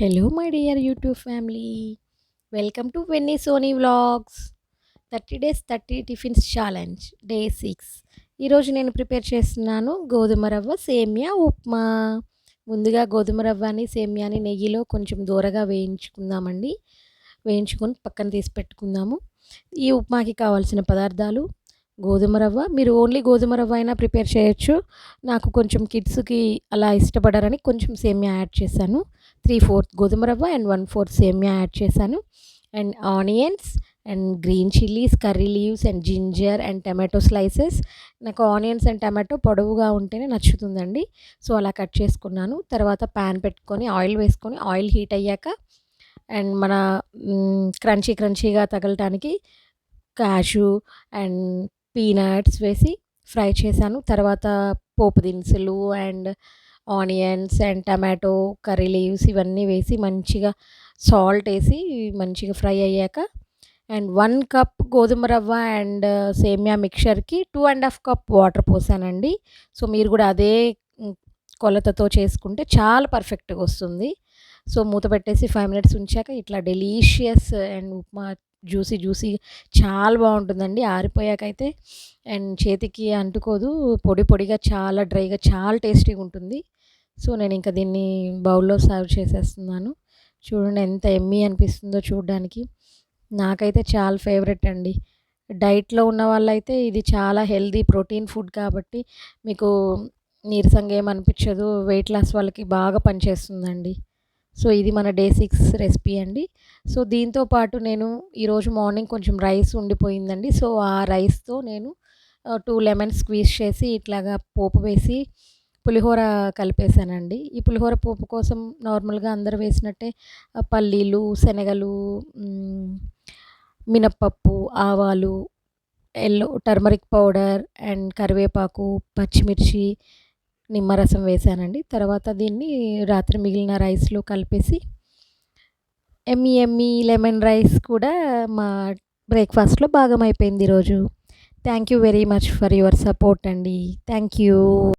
Hello my dear YouTube family welcome to Venny Soni vlogs thirty days thirty tiffins challenge day six ఈరోజు నేను prepare చేస్తున్నాను గోధుమ రవ్వ సేమియా ఉప్మా. ముందుగా గోధుమ రవ్వని సేమియాని నెయ్యిలో కొంచెం దూరగా వేయించుకుందామండి. వేయించుకొని పక్కన తీసి పెట్టుకుందాము. ఈ ఉప్మాకి కావాల్సిన పదార్థాలు గోధుమ రవ్వ. మీరు ఓన్లీ గోధుమ రవ్వ అయినా ప్రిపేర్ చేయొచ్చు. నాకు కొంచెం కిడ్స్కి అలా ఇష్టపడారని కొంచెం సేమియా యాడ్ చేశాను. త్రీ ఫోర్త్ గోధుమ రవ్వ అండ్ వన్ ఫోర్త్ సేమియా యాడ్ చేశాను. And onions and green chillies curry leaves and ginger and tomato slices. నాకు ఆనియన్స్ అండ్ టమాటో పొడవుగా ఉంటేనే నచ్చుతుందండి. సో అలా కట్ చేసుకున్నాను. తర్వాత ప్యాన్ పెట్టుకొని ఆయిల్ వేసుకొని ఆయిల్ హీట్ అయ్యాక అండ్ మన క్రంచీ క్రంచీగా తగలటానికి క్యాషు అండ్ పీనట్స్ వేసి ఫ్రై చేశాను. తర్వాత పోపు దినుసులు and onions and tomato curry leaves ఇవన్నీ వేసి మంచిగా సాల్ట్ వేసి మంచిగా ఫ్రై అయ్యాక అండ్ వన్ కప్ గోధుమ రవ్వ అండ్ సేమియా మిక్చర్కి two and half cup water పోసానండి. So మీరు కూడా అదే కొలతతో చేసుకుంటే చాలా పర్ఫెక్ట్గా వస్తుంది. సో మూత పెట్టేసి ఫైవ్ మినిట్స్ ఉంచాక ఇట్లా delicious and upma juicy juicy చాలా బాగుంటుందండి. ఆరిపోయాకైతే అండ్ చేతికి అంటుకోదు. పొడి పొడిగా చాలా డ్రైగా చాలా టేస్టీగా ఉంటుంది. సో నేను ఇంకా దీన్ని బౌల్లో సర్వ్ చేసేస్తున్నాను. చూడండి ఎంత ఎమ్మీ అనిపిస్తుందో చూడడానికి. నాకైతే చాలా ఫేవరెట్ అండి. డైట్లో ఉన్న వాళ్ళైతే ఇది చాలా హెల్దీ ప్రోటీన్ ఫుడ్ కాబట్టి మీకు నీరసంగా ఏమనిపించదు. వెయిట్ లాస్ వాళ్ళకి బాగా పనిచేస్తుందండి. సో ఇది మన డే సిక్స్ రెసిపీ అండి. సో దీంతో పాటు నేను ఈరోజు మార్నింగ్ కొంచెం రైస్ ఉండిపోయిందండి. సో ఆ రైస్తో నేను టూ లెమన్ స్క్వీజ్ చేసి ఇట్లాగా పోపు వేసి పులిహోర కలిపేశానండి. ఈ పులిహోర పోపు కోసం నార్మల్గా అందరు వేసినట్టే పల్లీలు శనగలు మినప్పప్పు ఆవాలు ఎల్లో టర్మరిక్ పౌడర్ అండ్ కరివేపాకు పచ్చిమిర్చి నిమ్మరసం వేసానండి తర్వాత దీన్ని రాత్రి మిగిలిన రైస్లో కలిపేసి ఎమ్మి ఎమ్మి లెమన్ రైస్ కూడా మా బ్రేక్ఫాస్ట్లో భాగం అయిపోయింది ఈరోజు. Thank you very much for your support అండి. Thank you.